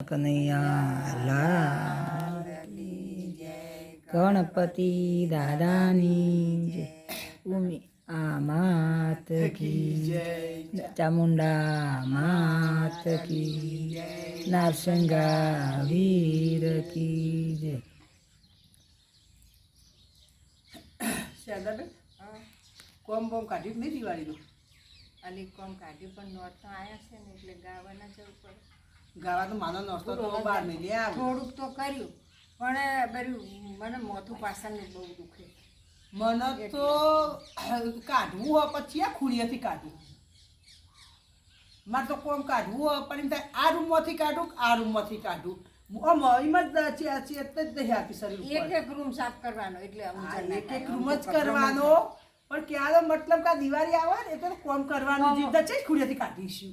કનૈયા ગણપતિ દાદાની જય ભૂમિ આ માત કી ચામુંડા માત કી નારસંગા વીર કી જય શારદાબેન કોમ બોમ કાઢ્યું નહીં દિવાળીનું? અને કોમ કાઢ્યું પણ નોટ તો આયા છે ને એટલે ગાવાના જવું પડે ગાવા તો માનો નોસ્તો તો બહાર નહીં લે થોડુંક તો કર્યું પણ બધું મને મોથું પાછળનું બહુ દુખે. મને તો કાઢવું હોય પછી આ ખૂણીએથી કાઢવું મારે તો કોમ કાઢવું હોય પણ એમ થાય આ રૂમમાંથી કાઢું આ રૂમમાંથી કાઢું? આમ જ ચે- ચેત જ નહીં આપી શરીર એક એક રૂમ સાફ કરવાનો એટલે હા, સમજણ ના એક એક રૂમ જ કરવાનો. પણ ક્યારે મતલબ કે દિવાળી આવે ને તો કોમ કરવાનું જીવતા છે ખૂણીએથી કાઢીશું.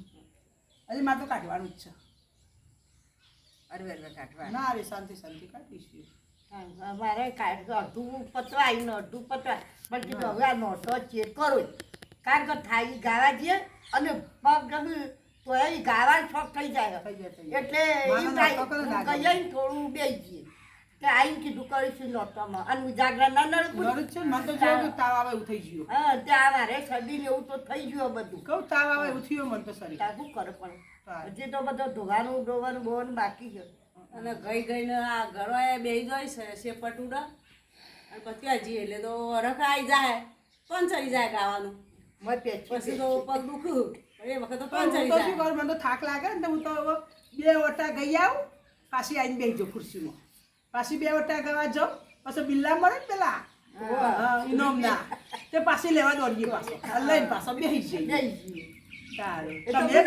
એટલે મારે તો કાઢવાનું જ છે. અરવે અરવે કાઢવાનું. ના રે શાંતિ શાંતિ કાઢીશું મારે અડધું પતવાય ને અડધું પતવાય. પણ કીધું હવે આ નોટો ચેક કરો. કારણ કે થાળી ગાવા જઈએ અને પગ ગમે તો એ ગાવા શોખ થઈ જાય. એટલે કહીએ થોડું બેસી જઈએ કે આઈને કીધું કરીશું નોટોમાં. અને ઉજાગરા ના નડવું છે ને, મને તો જેવું તાવ આવે એવું થઈ ગયું. હા ત્યાં મારે શરદી ને એવું તો થઈ ગયું બધું. કહું તાવ આવે એવું થયું મને તો શરીર. શું કરે પણ? હજી તો બધો ધોવાનું ધોવાનું બહુ બાકી છે. અને ગઈ ગઈને આ ઘરોએ બેહી જાય છે શેપટ ઉડા. અને પછી હજી એટલે તો રખ આવી જાય પણ ચડી જાય ગાવાનું પછી તો પગ દુખ્યું એ વખત તો તો શું જાય કરું મને તો થાક લાગે ને હું તો બે વટા ગઈ આવું પાછી આવીને બેસી જાઉં ખુરશીમાં. પાછી બે વટા ગવા જાઉં પાછો બિલ્લા મળે ને પેલા? હા, ઇનામના તે પાછી લેવા દોડીએ પાછો. લઈને પાછો બેસી જઈએ. તમે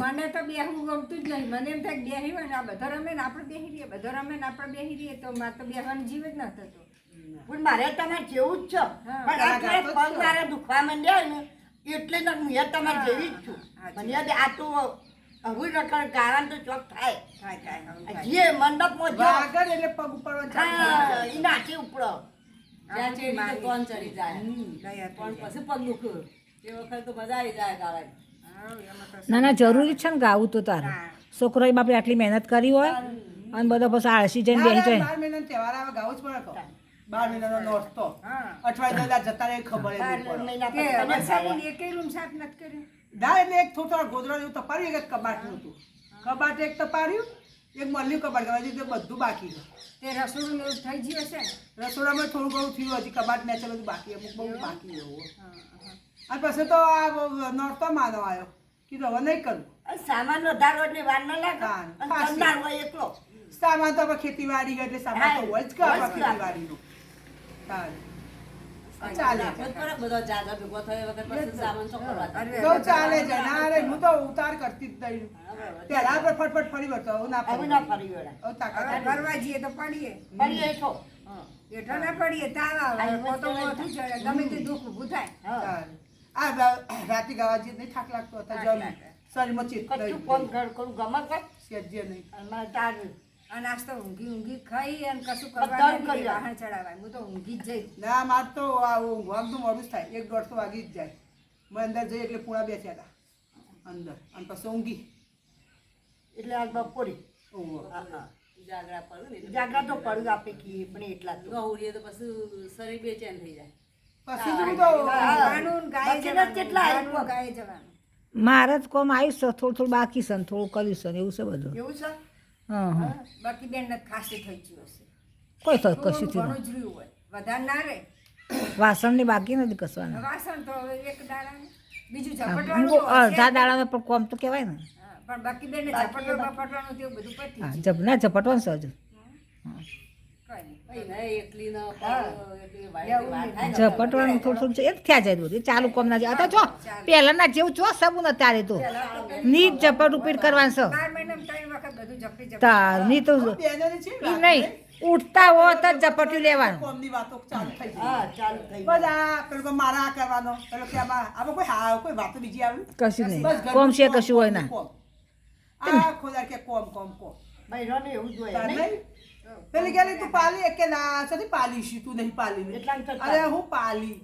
મને તો બેહવું ગમતું જ નહીં. મને એમ થાય બેહી હોય ને આ બધા રમે ને આપણે બેહી રહીએ બધા રમે ને આપણે બેહી રહીએ તો મારે તો બેહવાનો જીવ જ ન થતો. પણ મારે તમારે જેવું જ છે. પણ પગ મારે દુખવા માંડ્યા ને એટલે હું તમારે જેવી જ છું. મને આ તો હવે રકડ ગાવાનું તો ચોક થાય. થાય થાય આવું આ થાય. જે મંડપમાં જો વાગર એટલે પગ ઉપર હા, ઈ નાખી ઉપડો. જ્યાં ચડી તો કોણ ચડી જાય. ગયા પછી પગ દુખું. એ વખત તો મજા આવી જાય ગાવાની હા, એમાં તો ના ના જરૂરી છે ને ગાવું તો તારે. છોકરો બાપે આટલી મહેનત કરી હોય અને બધો પછી આળસી જઈને બેસી જાય. બાર મહિનાનો તહેવાર આવે ગાવું જ પડે બાર મહિનાનો નોટ તો અઠવાડિયા જતા રહે ખબર. મહિના એકેય રૂમ સાફ નથી કર્યો? ના એટલે એક થોડું ગોદરા જેવું તપાર્યું એક કબાટનું હતું. કબાટ એક તપાર્યું એક મળ્યું કબાટ કબાટ તે બધું બાકી ગયું તે રસોડું એવું થઈ ગયું હશે? રસોડામાં થોડું ઘણું થયું હજી કબાટ મેચે બધું બાકી અમુક બહુ બાકી એવું. અને પછી તો આ નોરતો માનો આવ્યો. કીધું હવે નહીં કરું. સામાન વધારો એટલે વાર ન લાગે? એકલો? સામાન તો આપણે ખેતીવાડી એટલે સામાન તો હોય જ કે. ખેતીવાડીનું. તારે. ચાલે ચાલે છે. ના રે હું તો ઉતાર કરતી જ નહીં. પહેલા આપણે ફટફટ ફરી વળતો હવે ના ફરી ના ફરી વળે હવે તાકાત હવે નથી. ફરવા જઈએ તો પડીએ. હેઠો. ના પડીએ તાવ આવે. પોતો મોઢું ચડે ગમે તે દુઃખ ઊભું થાય. આ રાતે ગાવા જઈએ નહીં થાક લાગતો હતા જમી. શરીરમાં ચેત કચ્છું કોમ કરું ગમે કે નહીં. તાર અને આજ તો ઊંઘી ઊંઘી ખાઈ અને કશું કરવાનું કરી ચડાવાય હું તો ઊંઘી જ જઈ ના માર તો આ ઊંઘવાનું તો મોડું જ થાય. એક દોઢ તો વાગી જ જાય. મેં અંદર જઈ એટલે પૂણા બેસ્યા હતા અંદર. અને પછી ઊંઘી. એટલે આજ બપોરે. ઓહો. હા, હા. જાગરા પડે ને એટલે તો પડ્યું આપે કીએ પણ એટલા જ તો. ગહુડીએ તો પછી શરીર બેચેન થઈ જાય. મારે જ કોમ આવ્યું છે થોડું થોડું બાકી છે થોડું કર્યું છે એવું છે બધું. એવું છે? બાકી બેન ખાસી થઈ ગયું હશે કોઈ થ- કશું થયું જ રહ્યું હોય વધારે ના રહે. વાસણની બાકી નથી કસવાનું વાસણ તો હવે એક દાડા બીજું ઝપટવાનું તો અડધા. દાડામાં પણ કોમ તો કહેવાય ને પણ બાકી બેન ઝપટવાનું બપટવાનું તેવું બધું પતી હા ના ઝપટવાનું છે હજુ કઈ નહીં. કઈ નહીં, એકલી ન હા. ઝપટવાનું થોડું થોડું એક થયા જાય બધું. ચાલુ કોમ ના જાય અત્યારે જો પહેલાના જેવું છો સબું ને ત્યારે તો. ની ઝપટ ઉપીટ કરવાનું છે. બાર મહિનામાં ત્રણ વખત બધું ઝપટી ઝપટી. તારની તો ઈ નહીં ઉઠતા હો તો ઝપટી ઝપટ્યું લેવાનું. કોમની વાતો ચાલુ થઈ હા ચાલુ થઈ બસ પેલો મારા કરવાનો. પેલો કે આમાં આમાં કોઈ હા કોઈ વાતો બીજી આવે? કશું નહીં. કોમ છે કશું હોય ના. કોમ. આ કે કોમ કોમ કોમ. બહેરોને એવું જ નહીં? નહીં? પેલી કે તું પાલી? કે ના સતી પાલી છી તું નહીં પાલી અરે હું પાલી.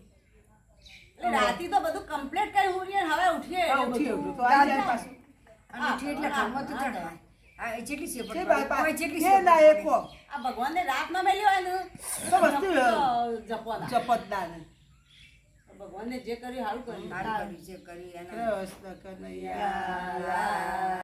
રાતી તો બધું કમ્પ્લીટ કરી હું ને હવે ઉઠીએ. હા, ઉઠી તો આવી જાય પાછું. અને ઉઠી એટલે ઘરમાં તો ચડવાય હા એ જેટલી છે છે બાય પા- કોઈ જેટલી છે છે ના એ કો આ ભગવાનને હોય ને તો વસ્તુ જપવાના. જપતદાર ભગવાનને જે કર્યું સારું કર્યું. જે કર્યું